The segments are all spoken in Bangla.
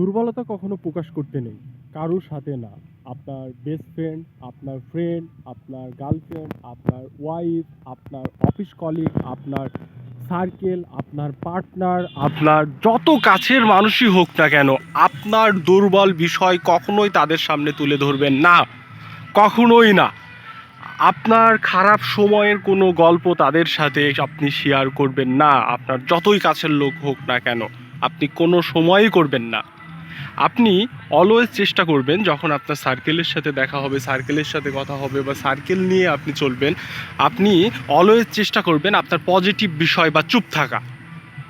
দুর্বলতা কখনো প্রকাশ করতে নেই। কারোর সাথে না। আপনার বেস্ট ফ্রেন্ড আপনার ফ্রেন্ড আপনার গার্লফ্রেন্ড আপনার ওয়াইফ আপনার অফিস কলিগ আপনার সার্কেল আপনার পার্টনার আপনার যত কাছের মানুষই হোক না কেন, আপনার দুর্বল বিষয় কখনোই তাদের সামনে তুলে ধরবেন না। কখনোই না। আপনার খারাপ সময়ের কোনো গল্প তাদের সাথে আপনি শেয়ার করবেন না। আপনার যতই কাছের লোক হোক না কেন, আপনি কোনো সময়ই করবেন না। আপনি অলওয়েজ চেষ্টা করবেন যখন আপনার সার্কেলের সাথে দেখা হবে সার্কেলের সাথে কথা হবে বা সার্কেল নিয়ে আপনি চলবেন, আপনি অলওয়েজ চেষ্টা করবেন আপনার পজিটিভ বিষয় বা চুপ থাকা।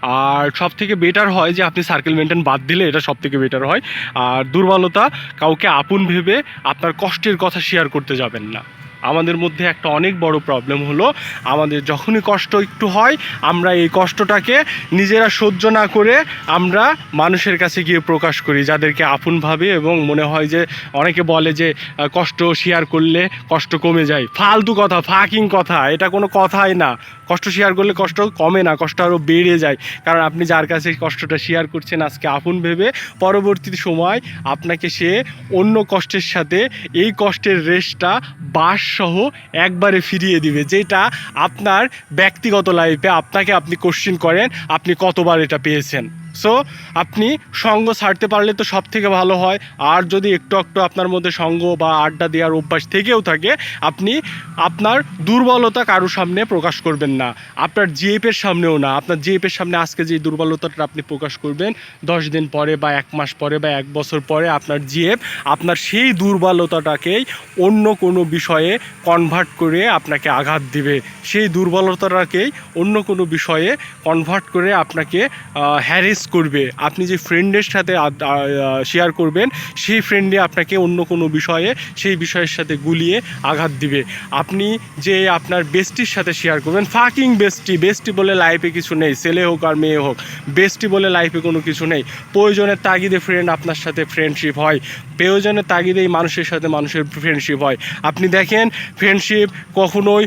আর সব থেকে বেটার হয় যে আপনি সার্কেল মেনটেন বাদ দিলে এটা সব থেকে বেটার হয়। আর দুর্বলতা কাউকে আপন ভেবে আপনার কষ্টের কথা শেয়ার করতে যাবেন না। আমাদের মধ্যে একটা অনেক বড় প্রবলেম হলো, আমাদের যখনই কষ্ট একটু হয়, আমরা এই কষ্টটাকে নিজেরা সহ্য না করে আমরা মানুষের কাছে গিয়ে প্রকাশ করি, যাদেরকে আপন ভাবে এবং মনে হয় যে অনেকে বলে যে কষ্ট শেয়ার করলে কষ্ট কমে যায়। ফালতু কথা ফাকিং কথা, এটা কোনো কথাই না। কষ্ট শেয়ার করলে কষ্ট কমে না, কষ্ট আরও বেড়ে যায়। কারণ আপনি যার কাছে কষ্টটা শেয়ার করছেন আজকে আপন ভেবে, পরবর্তী সময় আপনাকে সে অন্য কষ্টের সাথে এই কষ্টের রেশটা বাসসহ একবারে ফিরিয়ে দিবে, যেটা আপনার ব্যক্তিগত লাইফে আপনাকে আপনি কোশ্চিন করেন, আপনি কতবার এটা পেয়েছেন। সো আপনি সঙ্গ ছাড়তে পারলে তো সব থেকে ভালো হয়। আর যদি একটু একটু আপনার মধ্যে সঙ্গ বা আড্ডা দেওয়ার অভ্যাস থেকেও থাকে, আপনি আপনার দুর্বলতা কারোর সামনে প্রকাশ করবেন না। আপনার জিএপের সামনেও না। আপনার জিএপের সামনে আজকে যে দুর্বলতাটা আপনি প্রকাশ করবেন, দশ দিন পরে বা এক মাস পরে বা এক বছর পরে আপনার জিএপ আপনার সেই দুর্বলতাটাকেই অন্য কোনো বিষয়ে কনভার্ট করে আপনাকে আঘাত দিবে। সেই দুর্বলতাটাকেই অন্য কোনো বিষয়ে কনভার্ট করে আপনাকে হ্যারেস করবে, আপনি যে ফ্রেন্ডের সাথে শেয়ার করবেন, সেই ফ্রেন্ডে আপনাকে অন্য কোনো বিষয়ে, সেই বিষয়ের সাথে গুলিয়ে আঘাত দিবে। আপনি যে আপনার বেস্টির সাথে শেয়ার করবেন ফাকিং বেস্টি বেস্টি বলে লাইফে কিছু নেই, ছেলে হোক আর মেয়ে হোক বেস্টি বলে লাইফে কোনো কিছু নেই। প্রয়োজনের তাগিদে ফ্রেন্ড আপনার সাথে ফ্রেন্ডশিপ হয়, প্রয়োজনের তাগিদেই মানুষের সাথে মানুষের ফ্রেন্ডশিপ হয়। আপনি দেখেন ফ্রেন্ডশিপ কখনোই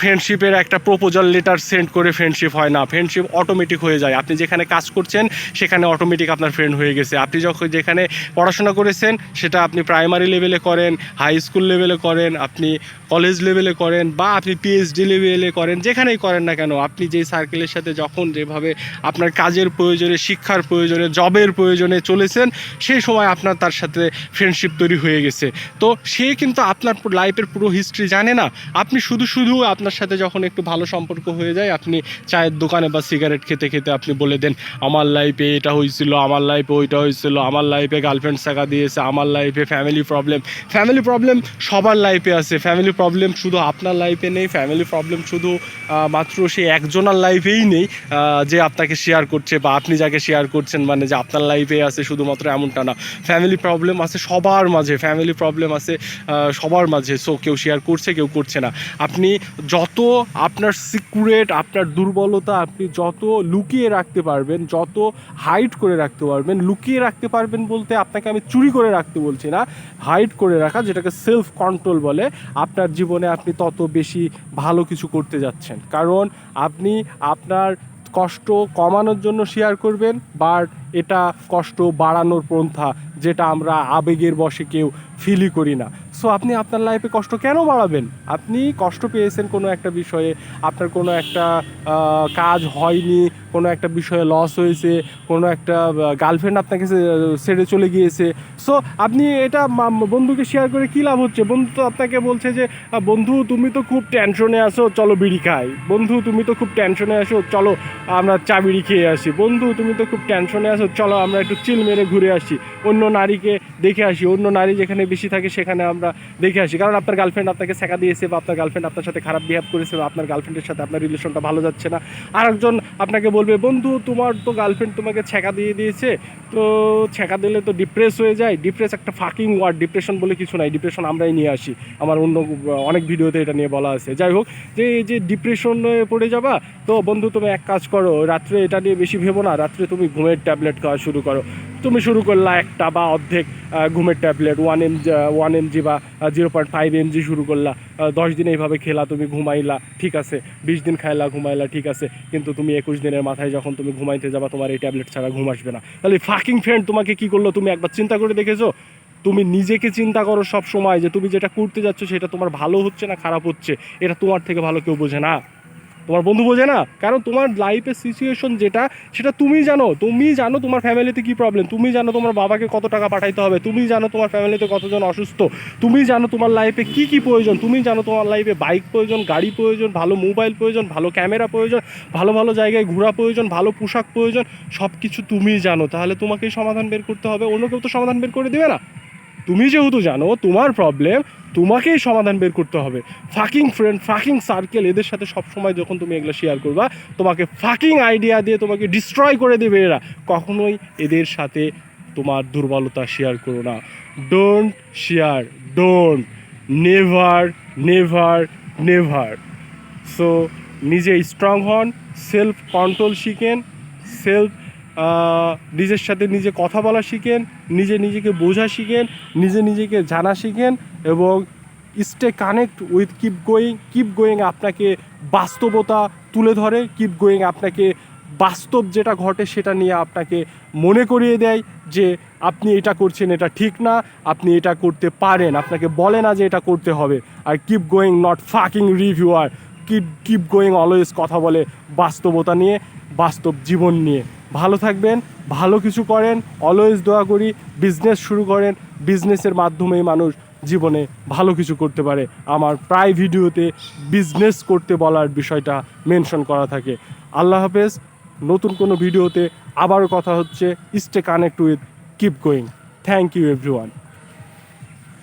ফ্রেন্ডশিপের একটা প্রপোজাল লেটার সেন্ড করে ফ্রেন্ডশিপ হয় না ফ্রেন্ডশিপ অটোমেটিক হয়ে যায়। আপনি যেখানে কাজ করছেন সেখানে অটোমেটিক আপনার ফ্রেন্ড হয়ে গেছে। আপনি যখন যেখানে পড়াশোনা করেছেন, সেটা আপনি প্রাইমারি লেভেলে করেন হাই স্কুল লেভেলে করেন, আপনি কলেজ লেভেলে করেন, বা আপনি পিএইচডি লেভেলে করেন, যেখানেই করেন না কেন, আপনি যেই সার্কেলের সাথে যখন যেভাবে আপনার কাজের প্রয়োজনে, শিক্ষার প্রয়োজনে জবের প্রয়োজনে চলেছেন, সেই সময় আপনার তার সাথে ফ্রেন্ডশিপ তৈরি হয়ে গেছে। তো সে কিন্তু আপনার লাইফের পুরো হিস্ট্রি জানে না। আপনি শুধু শুধু আপনার সাথে যখন একটু ভালো সম্পর্ক হয়ে যায়, আপনি চায়ের দোকানে বা সিগারেট খেতে খেতে আপনি বলে দেন, আমার লাইফে এটা হয়েছিল, আমার লাইফে ওইটা হয়েছিল, আমার লাইফে গার্লফ্রেন্ড শাখা দিয়েছে, আমার লাইফে ফ্যামিলি প্রবলেম ফ্যামিলি প্রবলেম সবার লাইফে আছে। ফ্যামিলি প্রবলেম শুধু আপনার লাইফে নেই ফ্যামিলি প্রবলেম শুধু মাত্র সেই একজনের লাইফেই নেই যে আপনাকে শেয়ার করছে বা আপনি যাকে শেয়ার করছেন মানে যে আপনার লাইফে আছে শুধুমাত্র এমনটা না। ফ্যামিলি প্রবলেম আছে সবার মাঝে ফ্যামিলি প্রবলেম আছে সবার মাঝে। সো কেউ শেয়ার করছে, কেউ করছে না। আপনি যত আপনার সিক্রেট আপনার দুর্বলতা, আপনি যত লুকিয়ে রাখতে পারবেন, যত হাইড করে রাখতে পারবেন, লুকিয়ে রাখতে পারবেন বলতে আপনাকে আমি চুরি করে রাখতে বলছি না। হাইড করে রাখা, যেটাকে সেলফ কন্ট্রোল বলে, আপনার জীবনে আপনি তত বেশি ভালো কিছু করতে যাচ্ছেন। কারণ আপনি আপনার কষ্ট কমানোর জন্য শেয়ার করবেন বাট এটা কষ্ট বাড়ানোর পন্থা যেটা আমরা আবেগের বশে কেউ ফিলই করি না। সো আপনি আপনার লাইফে কষ্ট কেন বাড়াবেন? আপনি কষ্ট পেয়েছেন কোনো একটা বিষয়ে, আপনার কোনো একটা কাজ হয়নি, কোনো একটা বিষয়ে লস হয়েছে, কোনো একটা গার্লফ্রেন্ড আপনাকে ছেড়ে চলে গিয়েছে। সো আপনি এটা বন্ধুকে শেয়ার করে কী লাভ হচ্ছে? বন্ধু তো আপনাকে বলছে যে বন্ধু, তুমি তো খুব টেনশনে আসো চলো বিড়ি খাই। বন্ধু, তুমি তো খুব টেনশনে আসো চলো আমরা চা বিড়ি খেয়ে আসি। বন্ধু, তুমি তো খুব টেনশনে আসো চলো আমরা একটু চিল মেরে ঘুরে আসি। অন্য নারীকে দেখে আসি। অন্য নারী যেখানে বেশি থাকে, সেখানে আমরা দেখে আসি। কারণ আপনার গার্লফ্রেন্ড আপনাকে শেখা দিয়েছে বা আপনার গার্লফ্রেন্ড আপনার সাথে খারাপ বিহেভ করেছে বা আপনার গার্লফ্রেন্ডের সাথে আপনার রিলেশনটা ভালো যাচ্ছে না। আরেকজন আপনাকে বলবে, বন্ধু, তোমার তো গার্লফ্রেন্ড তোমাকে ছেঁকা দিয়ে দিয়েছে। তো ছেঁকা দিলে তো ডিপ্রেস হয়ে যায়। ডিপ্রেস একটা ফাকিং ওয়ার্ড ডিপ্রেশন বলে কিছু নাই। ডিপ্রেশন আমরাই নিয়ে আসি। আমার অন্য, অনেক ভিডিওতে এটা নিয়ে বলা আছে। যাই হোক, যে এই যে ডিপ্রেশনে পড়ে যাবা, তো বন্ধু, তুমি এক কাজ করো, রাত্রে এটা নিয়ে বেশি ভেবো না। রাত্রে তুমি ঘুমের ট্যাবলেট খাওয়া শুরু করো। তুমি শুরু করলা একটা বা অর্ধেক ঘুমের tablet one M one mg বা জিরো পয়েন্ট ফাইভ এমজি শুরু করলা দশ দিন এইভাবে খেলা, তুমি ঘুমাইলা, ঠিক আছে। বিশ দিন খাইলা, ঘুমাইলা, ঠিক আছে। কিন্তু তুমি একুশ দিনের মাথায় যখন তুমি ঘুমাইতে যাবা, তোমার এই ট্যাবলেট ছাড়া ঘুম আসবে না। তাহলে ফাকিং ফ্রেন্ড তোমাকে কি করল? তুমি একবার চিন্তা করে দেখেছ? তুমি নিজেকে চিন্তা করো সব সময় যে তুমি যেটা করতে যাচ্ছ, সেটা তোমার ভালো হচ্ছে না খারাপ হচ্ছে? এটা তোমার থেকে ভালো কেউ বোঝে না। তোমার বন্ধু বোঝে না। কারণ তোমার লাইফের সিচুয়েশন যেটা, সেটা তুমি জানো। তুমি জানো তোমার ফ্যামিলিতে কি প্রবলেম তুমি জানো তোমার বাবাকে কত টাকা পাঠাইতে হবে। তুমি জানো তোমার ফ্যামিলিতে কতজন অসুস্থ। তুমি জানো তোমার লাইফে কি কি প্রয়োজন। তুমি জানো তোমার লাইফে বাইক প্রয়োজন, গাড়ি প্রয়োজন, ভালো মোবাইল প্রয়োজন, ভালো ক্যামেরা প্রয়োজন, ভালো ভালো জায়গায় ঘোরা প্রয়োজন, ভালো পোশাক প্রয়োজন সব কিছু তুমি জানো। তাহলে তোমাকেই সমাধান বের করতে হবে। অন্য কেউ তো সমাধান বের করে দেবে না। তুমি যেহেতু জানো, তোমার প্রবলেম তোমাকেই সমাধান বের করতে হবে। ফাকিং ফ্রেন্ড ফাকিং সার্কেল এদের সাথে সবসময় যখন তুমি এগুলো শেয়ার করবা, তোমাকে ফাকিং আইডিয়া দিয়ে তোমাকে ডিস্ট্রয় করে দেবে এরা। কখনোই এদের সাথে তোমার দুর্বলতা শেয়ার করো না। Don't share don't never never never so নিজে স্ট্রং হন সেলফ কন্ট্রোল শিখেন সেলফ নিজের সাথে নিজে কথা বলা শিখেন, নিজে নিজেকে বোঝা শিখেন, নিজে নিজেকে জানা শিখেন এবং stay connect with keep going keep going আপনাকে বাস্তবতা তুলে ধরে কিপ গোয়িং আপনাকে বাস্তব যেটা ঘটে সেটা নিয়ে আপনাকে মনে করিয়ে দেয় যে আপনি এটা করছেন, এটা ঠিক না, আপনি এটা করতে পারেন, আপনাকে বলে না যে এটা করতে হবে। আর keep going not fucking reviewer keep keep going always কথা বলে বাস্তবতা নিয়ে, বাস্তব জীবন নিয়ে। ভালো থাকবেন, ভালো কিছু করেন অলওয়েজ দোয়া করি বিজনেস শুরু করেন বিজনেসের মাধ্যমেই মানুষ জীবনে ভালো কিছু করতে পারে। আমার প্রায় ভিডিওতে বিজনেস করতে বলার বিষয়টা মেনশন করা থাকে। আল্লাহ হাফেজ, নতুন কোনো ভিডিওতে আবারও কথা হচ্ছে। Stay connect with keep going thank you everyone